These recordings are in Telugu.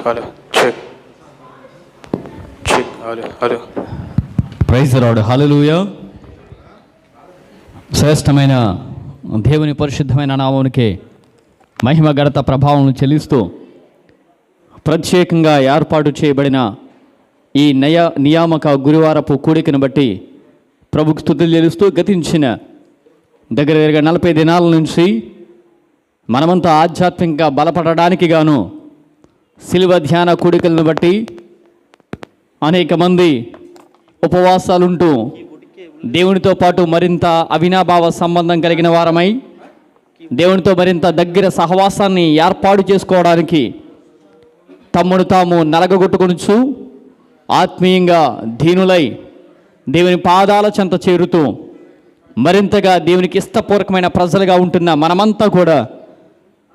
Hello check check hello hello praise lord hallelujah శ్రేష్టమైన దేవుని పరిశుద్ధమైన నామానికి మహిమ గడత ప్రభావం చెల్లిస్తూ ప్రత్యేకంగా ఏర్పాటు చేయబడిన ఈ నయ నియామక గురువారపు కూడికను బట్టి ప్రభుకు స్థుతులు చెల్లిస్తూ గతించిన దగ్గర దగ్గర నలభై దినాల నుంచి మనమంతా ఆధ్యాత్మికంగా బలపడడానికి గాను శిలువ ధ్యాన కూడికలను బట్టి అనేక మంది ఉపవాసాలుంటూ దేవునితో పాటు మరింత అవినాభావ సంబంధం కలిగిన వారమై దేవునితో మరింత దగ్గర సహవాసాన్ని ఏర్పాటు చేసుకోవడానికి తమ్మును తాము నలగగొట్టుకొనుచు ఆత్మీయంగా దీనులై దేవుని పాదాల చెంత చేరుతూ మరింతగా దేవునికి ఇష్టపూర్వకమైన ప్రజలుగా ఉంటున్న మనమంతా కూడా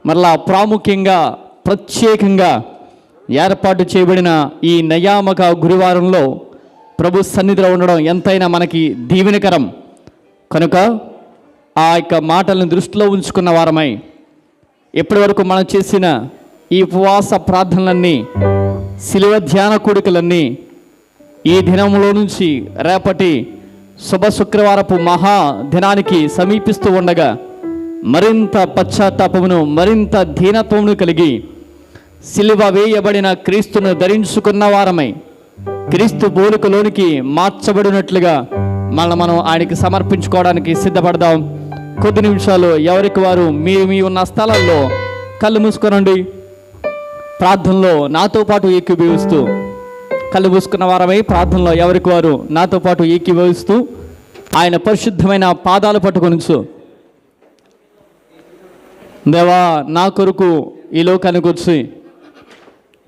మరలా ప్రాముఖ్యంగా ప్రత్యేకంగా ఏర్పాటు చేయబడిన ఈ నయామక గురువారంలో ప్రభు సన్నిధిలో ఉండడం ఎంతైనా మనకి దీవెనకరం. కనుక ఆ యొక్క మాటలను దృష్టిలో ఉంచుకున్న వారమై ఇప్పటి వరకు మనం చేసిన ఈ ఉపవాస ప్రార్థనలన్నీ శిలువ ధ్యాన కోడికలన్నీ ఈ దినంలో నుంచి రేపటి శుభ శుక్రవారపు మహా దినానికి సమీపిస్తూ ఉండగా మరింత పశ్చాత్తాపమును మరింత దీనత్వమును కలిగి సిలువ వేయబడిన క్రీస్తును ధరించుకున్న వారమై క్రీస్తు బోలుకలోనికి మార్చబడినట్లుగా మళ్ళీ మనం ఆయనకి సమర్పించుకోవడానికి సిద్ధపడదాం. కొద్ది నిమిషాలు ఎవరికి వారు మీ మీ ఉన్న స్థలాల్లో కళ్ళు మూసుకోనండి. ప్రార్థనలో నాతో పాటు ఏకీభవిస్తూ కళ్ళు మూసుకున్న వారమై ప్రార్థనలో ఎవరికి వారు నాతో పాటు ఏకీభవిస్తూ ఆయన పరిశుద్ధమైన పాదాలు పట్టుకొనిచు దేవా నా కొరకు ఈ లోకానికి వచ్చి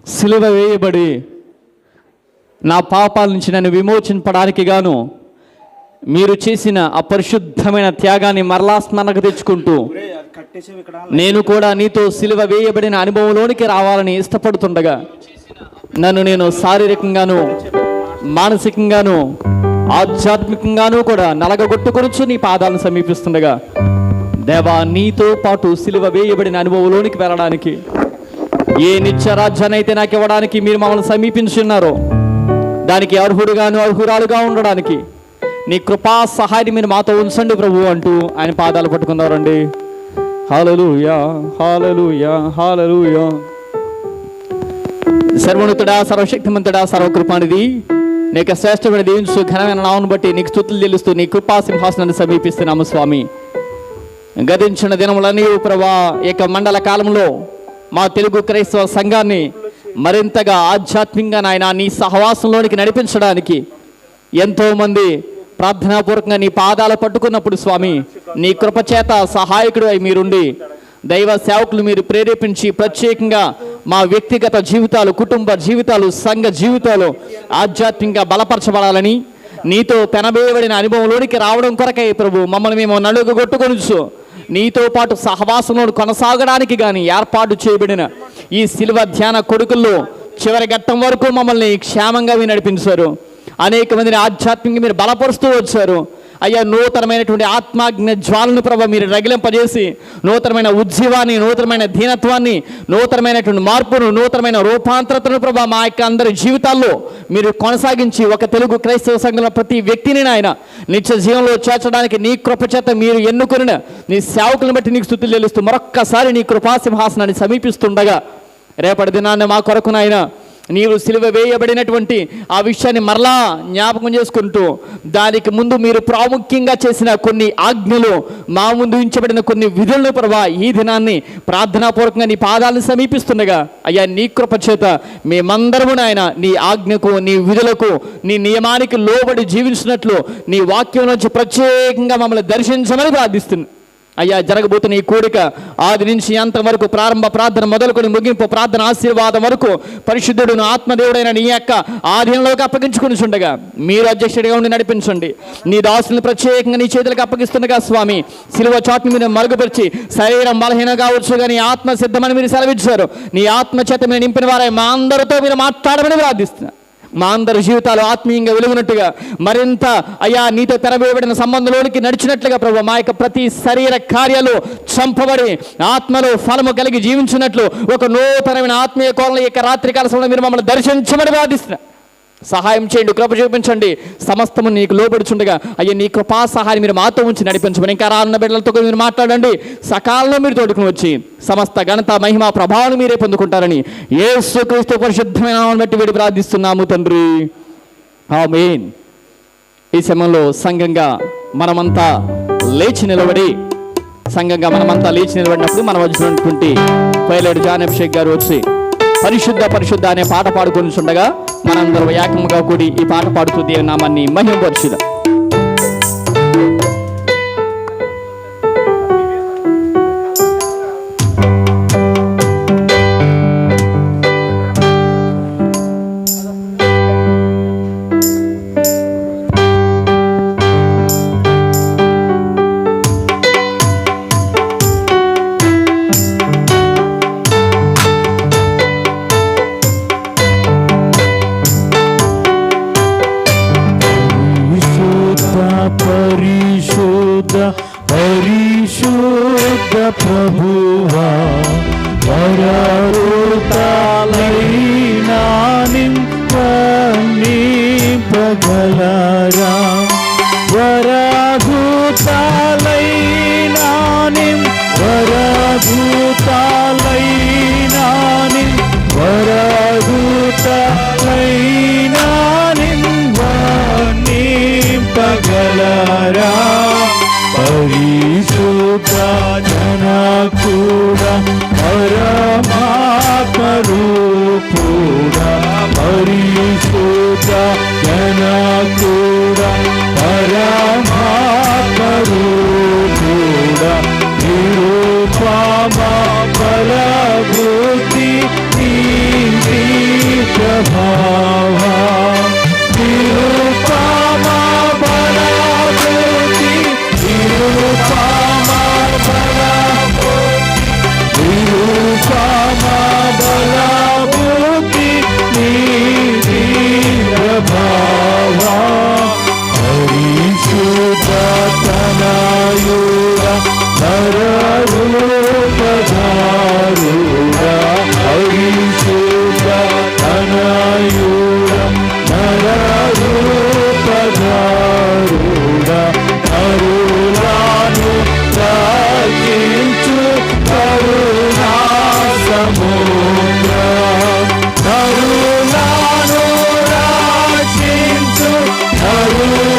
సిలువ వేయబడి నా పాపాల నుంచి నన్ను విమోచింపడానికి గాను మీరు చేసిన ఆ పరిశుద్ధమైన త్యాగాన్ని మరలా స్మరణకు తెచ్చుకుంటూ నేను కూడా నీతో సిలువ వేయబడిన అనుభవంలోనికి రావాలని ఇష్టపడుతుండగా నన్ను నేను శారీరకంగాను మానసికంగాను ఆధ్యాత్మికంగాను కూడా నలగగొట్టుకొనుచు నీ పాదాలను సమీపిస్తుండగా దేవా నీతో పాటు సిలువ వేయబడిన అనుభవంలోనికి వెళ్ళడానికి ఏ నిత్య రాజ్యాన్ని అయితే నాకు ఇవ్వడానికి మీరు మమ్మల్ని సమీపించున్నారో దానికి అర్హుడుగాను అర్హురాలుగా ఉండడానికి నీ కృపా సహాయాన్ని మీరు మాతో ఉంచండి ప్రభు అంటూ ఆయన పాదాలు పట్టుకున్నారండి. హాలలుయా హాలలుయా హాలలుయా సర్వనుతుడా సర్వశక్తిమంతుడా సర్వకృపానిది నీకు శ్రేష్టమైన దీవించు ఘనమైన నామను బట్టి నీకు స్థుతులు తెలుస్తూ నీ కృపా సింహాసనాన్ని సమీపిస్తున్నాము స్వామి. గతించిన దినములన్నీ ప్రభా ఈ యొక్క మండల కాలంలో మా తెలుగు క్రైస్తవ సంఘాన్ని మరింతగా ఆధ్యాత్మికంగా నాయన నీ సహవాసంలోనికి నడిపించడానికి ఎంతోమంది ప్రార్థనాపూర్వకంగా నీ పాదాలు పట్టుకున్నప్పుడు స్వామి నీ కృపచేత సహాయకుడు అయి మీరుండి దైవ సేవకులు మీరు ప్రేరేపించి ప్రత్యేకంగా మా వ్యక్తిగత జీవితాలు కుటుంబ జీవితాలు సంఘ జీవితాలు ఆధ్యాత్మికంగా బలపరచబడాలని నీతో పెనబేయబడిన అనుభవంలోనికి రావడం కొరకై ప్రభు మమ్మల్ని మేము నడుగు కొట్టుకొనుచు. నీతో పాటు సహవాసంలో కొనసాగడానికి కానీ ఏర్పాటు చేయబడిన ఈ శిల్వ ధ్యాన కొడుకుల్లో చివరి ఘట్టం వరకు మమ్మల్ని క్షేమంగా మీరు నడిపించారు. అనేక మందిని ఆధ్యాత్మికంగా మీరు బలపరుస్తూ వచ్చారు. అయ్యా నూతనమైనటువంటి ఆత్మాజ్ఞ జ్వాలను ప్రభ మీరు రగిలింపజేసి నూతనమైన ఉజ్జీవాన్ని నూతనమైన దీనత్వాన్ని నూతనమైనటువంటి మార్పును నూతనమైన రూపాంతరతను ప్రభ మా యొక్క అందరి జీవితాల్లో మీరు కొనసాగించి ఒక తెలుగు క్రైస్తవ సంఘంలో ప్రతి వ్యక్తిని నాయన నిత్య జీవంలో చేర్చడానికి నీ కృపచేత మీరు ఎన్నుకుని నీ సేవకులను బట్టి నీకు స్థుతులు చెల్లిస్తూ మరొక్కసారి నీ కృపాసింహాసనాన్ని సమీపిస్తుండగా రేపటి దినాన్ని మా కొరకు నాయన నీవు సిలువ వేయబడినటువంటి ఆ విషయాన్ని మరలా జ్ఞాపకం చేసుకుంటూ దానికి ముందు మీరు ప్రాముఖ్యంగా చేసిన కొన్ని ఆజ్ఞలు మా ముందు ఉంచబడిన కొన్ని విధులను ప్రభా ఈ దినాన్ని ప్రార్థనాపూర్వకంగా నీ పాదాలను సమీపిస్తుండగా అయ్యా నీ కృపచేత మేమందరము నాయన నీ ఆజ్ఞకు నీ విధులకు నీ నియమానికి లోబడి జీవించినట్లు నీ వాక్యం నుంచి ప్రత్యేకంగా మమ్మల్ని దర్శించమని ప్రార్థిస్తున్నాను అయ్యా జరగబోతున్న ఈ కోరిక ఆది నుంచి అంత వరకు ప్రారంభ ప్రార్థన మొదలుకొని ముగింపు ప్రార్థన ఆశీర్వాదం వరకు పరిశుద్ధుడును ఆత్మదేవుడైన నీ యొక్క ఆధీనంలోకి అప్పగించుకుని ఉండగా మీరు అధ్యక్షుడిగా ఉండి నడిపించండి. నీ దాసులను ప్రత్యేకంగా నీ చేతులకు అప్పగిస్తుండగా స్వామి సిలువ చాట్ని మీరు మరుగుపరిచి శరీరం బలహీన కావచ్చు కానీ ఆత్మ సిద్ధమని మీరు సెలవిచ్చారు. నీ ఆత్మ చేత మీరు నింపిన వారే మా అందరితో మీరు మాట్లాడమని ప్రార్థిస్తున్నారు మా అందరి జీవితాలు ఆత్మీయంగా వెలుగునట్టుగా మరింత అయ్యా నీతో తెరవేయబడిన సంబంధంలోనికి నడిచినట్లుగా ప్రభు మా యొక్క ప్రతి శరీర కార్యాలు చంపబడి ఆత్మలో ఫలము కలిగి జీవించినట్లు ఒక నూతనమైన ఆత్మీయ కోణం యొక్క రాత్రికాల సమయంలో మీరు మమ్మల్ని దర్శించమని బాధిస్తున్నారు సహాయం చేయండి కృప చూపించండి. సమస్తము నీకు లోబడుచుండగా అయ్యా నీ కృపా సహాయం మీరు మాతో ఉంచి నడిపించమని ఇంకా రానున్న బిడ్డలతో మీరు మాట్లాడండి. సకాలంలో మీరు తోడుకుని వచ్చి సమస్త ఘనత మహిమ ప్రభావం మీరే పొందుకుంటారని ఏ క్రీస్తు పరిశుద్ధమైన బట్టి వీడి ప్రార్థిస్తున్నాము తండ్రి. ఆమేన్. ఈ సమయంలో సంఘంగా మనమంతా లేచి నిలబడి సంఘంగా మనమంతా లేచి నిలబడినప్పుడు మనం వచ్చినటువంటి పైలట్ జాన్ అభిషేక్ గారు వచ్చి పరిశుద్ధ పరిశుద్ధ అనే పాట పాడుకొని ఉండగా మనందరం ఏకముగా కూడి ఈ పాట పాడుతూ నామాన్ని నామాన్ని importa.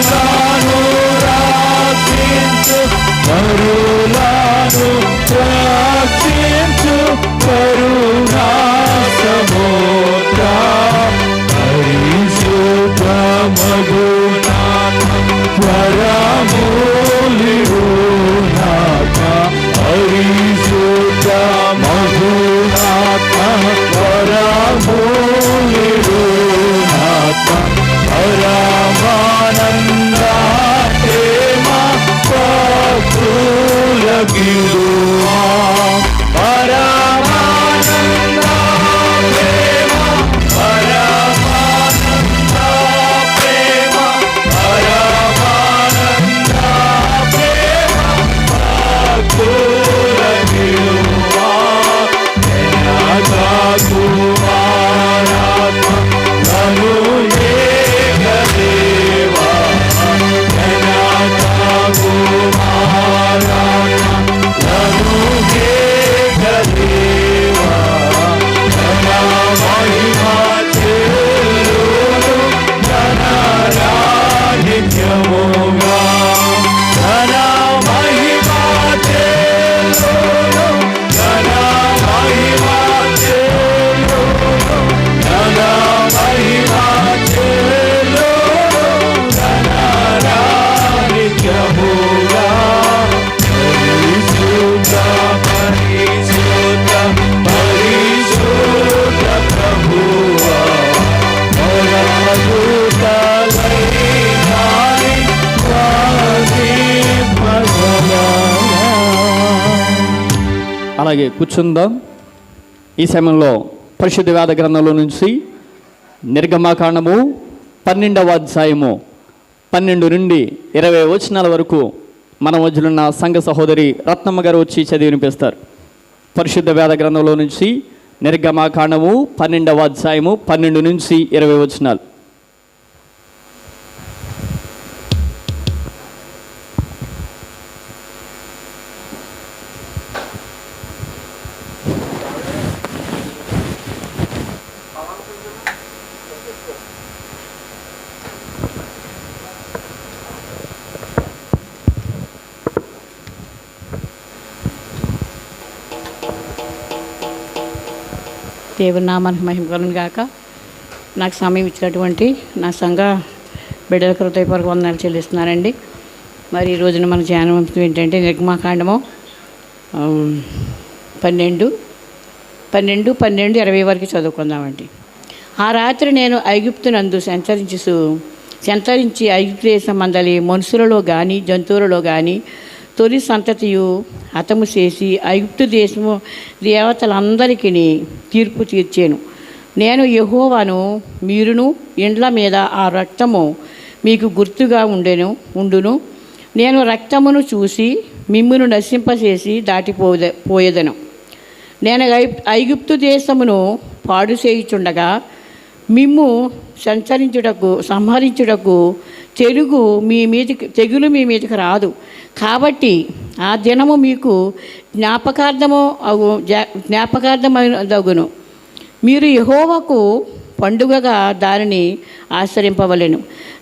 కరుణాను రక్షించు కరుణాను రక్షించు కరుణా సముద్ర అలాగే కూర్చుందాం. ఈ సమయంలో పరిశుద్ధ వేద గ్రంథంలో నుంచి నిర్గమాకాండము పన్నెండవ అధ్యాయము పన్నెండు నుండి ఇరవై వచనాల వరకు మన మధ్యలున్న సంఘ సహోదరి రత్నమ్మ గారు వచ్చి చదివి వినిపిస్తారు. పరిశుద్ధ వేద గ్రంథంలో నుంచి నిర్గమాకాండము పన్నెండవ అధ్యాయము పన్నెండు నుంచి ఇరవై వచనాలు. దేవుని నామానికి మహిమ గాక. నాకు సమయం ఇచ్చినటువంటి నా సంఘ బిడ్డల హృదయపూర్వక వందనాలు చెల్లిస్తున్నానండి. మరి ఈ రోజున మన ధ్యానం ఏంటంటే నిర్గమాకాండము పన్నెండు పన్నెండు పన్నెండు ఇరవై వరకు చదువుకుందామండి. ఆ రాత్రి నేను ఐగుప్తునందు సంచరించు సంచరించి ఐగుప్తు దేశం మందలి మనుషులలో కానీ జంతువులలో కానీ తొలి సంతతియు హతము చేసి ఐగుప్తు దేశము దేవతలందరికీ తీర్పు తీర్చాను. నేను యహోవాను మీరును ఇండ్ల మీద ఆ రక్తము మీకు గుర్తుగా ఉండెను ఉండును. నేను రక్తమును చూసి మిమ్మును నశింపచేసి దాటిపోద పోయేదను. నేను ఐగుప్తు దేశమును పాడు చేయుచుండగా మిమ్ము సంచరించుటకు సంహరించుటకు తెలుగు మీ మీదకి తెగులు మీ మీదకి రాదు. కాబట్టి ఆ దినము మీకు జ్ఞాపకార్థము అగు జా- మీరు యహోవకు పండుగగా దానిని ఆచరింపవలెను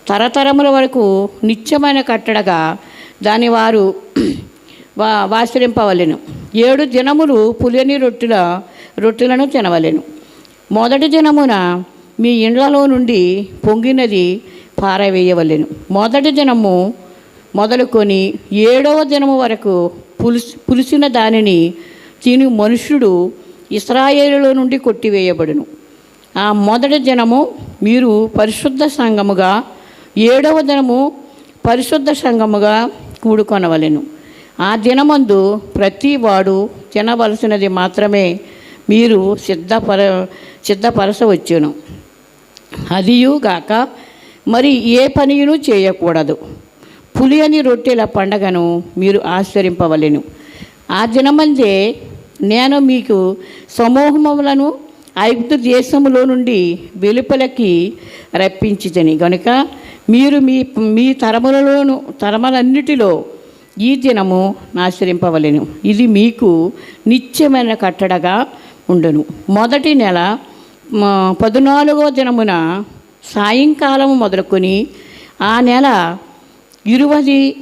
తరతరముల వరకు నిత్యమైన కట్టడగా దాని వారు వా వాచరింపవలెను ఏడు దినములు పులియని రొట్టెల రొట్టెలను తినవలెను. మొదటి దినమున మీ ఇండ్లలో నుండి పొంగినది పారవేయవలెను. మొదటి దినము మొదలుకొని ఏడవ దినము వరకు పులుసు పులిసిన దానిని తిని మనుషుడు ఇస్రాయేలులో నుండి కొట్టివేయబడును. ఆ మొదటి దినము మీరు పరిశుద్ధ సంఘముగా ఏడవ దినము పరిశుద్ధ సంఘముగా కూడుకొనవలెను. ఆ దినమందు ప్రతి వాడు తినవలసినది మాత్రమే మీరు సిద్ధపర సిద్ధపరచవచ్చును. అదియుగాక మరి ఏ పనియును చేయకూడదు. పులియని రొట్టెల పండగను మీరు ఆచరింపవలెను. ఆ దినమందే నేను మీకు సమూహములను ఐగుప్తు దేశములో నుండి వెలుపలకి రప్పించితని. కనుక మీరు మీ మీ తరములలోను తరములన్నిటిలో ఈ దినము ఆచరింపవలెను. ఇది మీకు నిత్యమైన కట్టడగా ఉండును. మొదటి నెల పద్నాలుగో దినమున సాయంకాలం మొదలుకొని ఆ నెల ఇరువది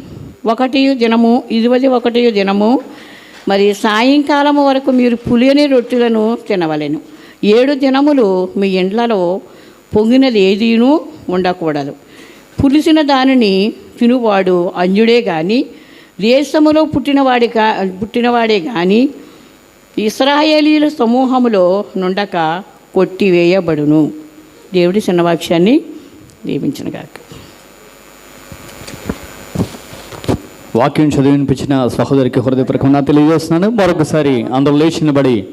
ఒకటి దినము ఇరువది ఒకటి దినము మరి సాయంకాలం వరకు మీరు పులియని రొట్టెలను తినవలెను. ఏడు దినములు మీ ఇండ్లలో పొంగినది ఏదీనూ ఉండకూడదు. పులిసిన దానిని తినువాడు అంజుడే కానీ దేశములో పుట్టినవాడి కా పుట్టినవాడే కానీ ఇస్రాయేలీల సమూహములో నుండక కొట్టివేయబడును. దేవుడి చిన్నవాక్యాన్ని దీవించనుగాక. వాక్యం చదివినిపించిన సహోదరికి హృదయపూర్వకంగా తెలియజేస్తున్నాను. మరొకసారి అందరూ లేచి నిలబడి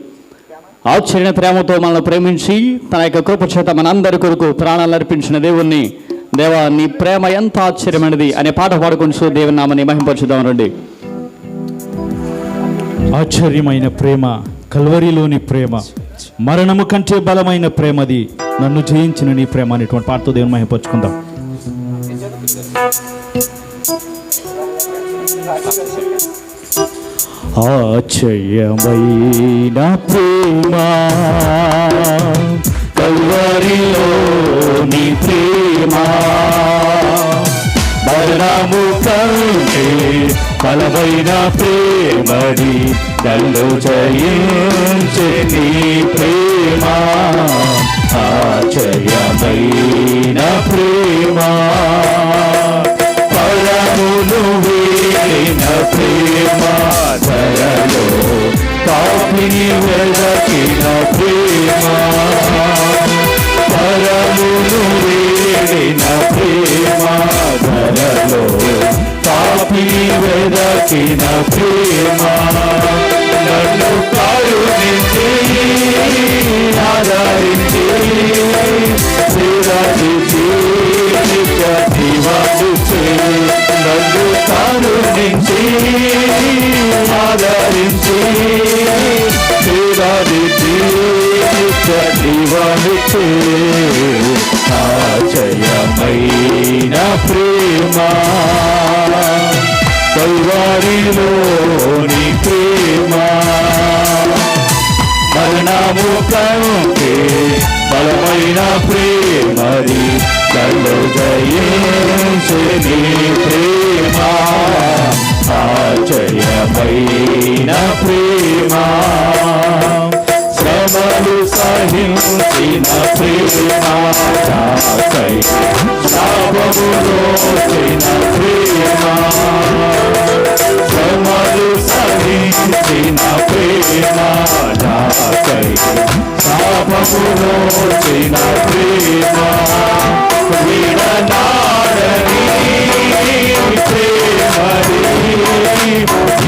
ఆశ్చర్య ప్రేమతో మనల్ని ప్రేమించి తన యొక్క కృప చేత మనందరి కొరకు ప్రాణాలు అర్పించిన దేవుణ్ణి. దేవా నీ ప్రేమ ఎంత ఆశ్చర్యమైనది అనే పాట పాడుకుంటూ దేవుని నామని మహింపరచుదాం రండి. ఆశ్చర్యమైన ప్రేమ కల్వరిలోని ప్రేమ మరణము కంటే బలమైన ప్రేమది నన్ను జయించిన నీ ప్రేమ అనేటువంటి పాటతో దేవుని మహింపరచుకుందాం. ఆశ్చర్యమైన ప్రేమ కల్వరిలోని ప్రేమ? మరణము కంటే బలమైన ప్రేమది నన్ను జయించే నీ ప్రేమ. ఆశ్చర్యమైన ప్రేమ. ప్రేమ ధరలో కాపిని వెలకిన ప్రేమ పరమును వీడిన ప్రేమ ధరలో కాపిని వెలకిన ప్రేమ. నన్ను కరుణించి ఆదరించి తీరాదించి చదివనిచ్చే ఆచయమైన ప్రేమ. కల్వారిలోని ప్రేమ. మరణము కంటే బలమైన ప్రేమది కళ్ళు జయించే నీ ప్రేమ ఆచర్యమైన ప్రేమ. శ్రమలు సహించిన ప్రేమ నాకై శాపములోచిన ప్రేమ. శ్రమలు సహించిన ప్రేమ నాకై శాపములోచిన ప్రేమ విడనాడని ప్రేమని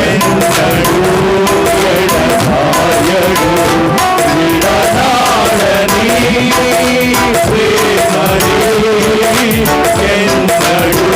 ఎంతడు ఎడబాయడు విడనాడని ప్రేమని ఎంతడు